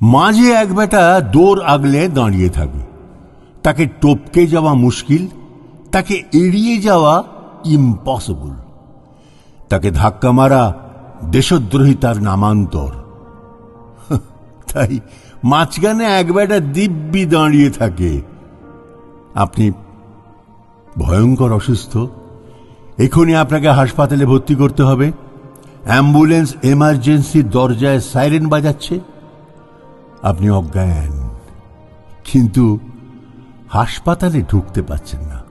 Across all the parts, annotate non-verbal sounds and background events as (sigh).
মাঝে এক বেটা দৌড় আগলে দাঁড়িয়ে থাকে তাকে টপকে যাওয়া মুশকিল, তাকে এড়িয়ে যাওয়া ইম্পসিবল তাকে ধাক্কা মারা দেশদ্রোহিতার নামান্তর। তাই মাঝখানে এক বেটা দিব্যি দাঁড়িয়ে থাকে। আপনি ভয়ঙ্কর অসুস্থ। এখনই আপনাকে হাসপাতালে ভর্তি করতে হবে। অ্যাম্বুলেন্স এমার্জেন্সির দরজায় সাইরেন বাজাচ্ছে। আপনি অজ্ঞান। কিন্তু হাসপাতালে ঢুকতে পাচ্ছেন না।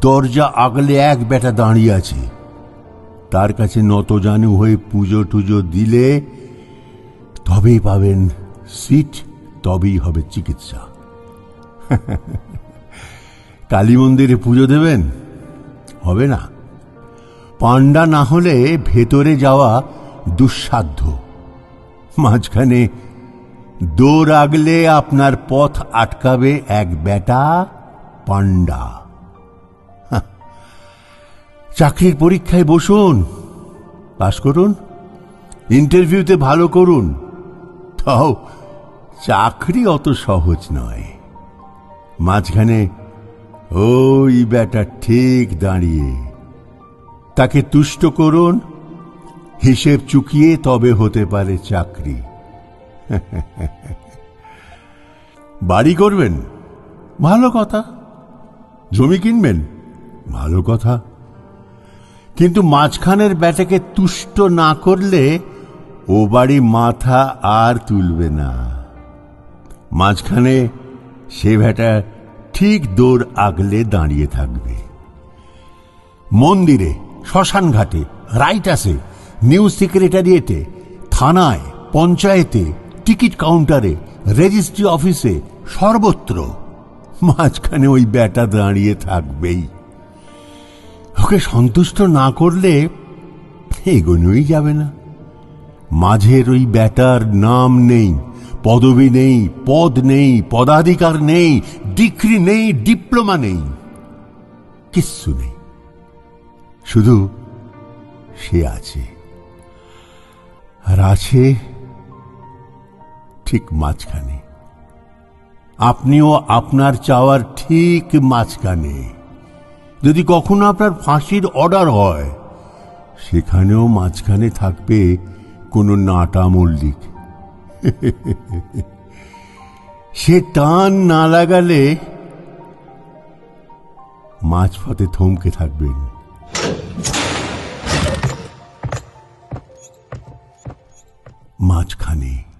দরজা আগলে এক বেটা দাঁড়িয়ে আছে। তার কাছে নতজানু হয়ে পুজো টুজো দিলে তবেই পাবেন সিট, তবেই হবে চিকিৎসা। (laughs) কালী মন্দিরে পুজো দেবেন? হবে না। পাণ্ডা না হলে ভেতরে যাওয়া দুঃসাধ্য। মাঝখানে দৌড় আগলে আপনার পথ আটকাবে এক বেটা হাহ। চাকরির পরীক্ষায় বসুন, পাশ করুন, ইন্টারভিউতে ভালো করুন। তাও চাকরি অত সহজ নয়। মাঝখানে ওই বেটা ঠিক দাঁড়িয়ে তাকে তুষ্ট করুন, হিসেব চুকিয়ে তবে হতে পারে চাকরি। (laughs) বাড়ি করবেন? ভালো কথা। জমি কিনবেন? ভালো কথা। কিন্তু মাঝখানের ব্যাটাকে তুষ্ট না করলে ও বাড়ি মাথা আর তুলবে না। মাঝখানে সে ভেটা ঠিক দৌড় আগলে দাঁড়িয়ে থাকবে। মন্দিরে শ্মশান ঘাটে রাইটাসে নিউজ সেক্রেটারিয়েটে থানায় পঞ্চায়েতে টিকিট কাউন্টারে রেজিস্ট্রি অফিসে সর্বত্র। মাঝখানে ওই ব্যাটা দাঁড়িয়ে থাকবেই। ওকে সন্তুষ্ট না করলে এগোনোই যাবে না। মাঝের ওই ব্যাটার নাম নেই, পদবি নেই, পদ নেই, পদাধিকার নেই, ডিগ্রি নেই, ডিপ্লোমা নেই, কিচ্ছু নেই। শুধু সে আছে। আর আছে ঠিক মাঝখানে। আপনিও আপনার চাওয়ার ঠিক মাঝখানে। যদি কখনো আপনার ফাঁসির অর্ডার হয়, সেখানেও মাঝখানে থাকবে কোনো নাটা মল্লিক। সে টান না লাগালে মাঝপথে থমকে থাকবেন। মাঝখানে।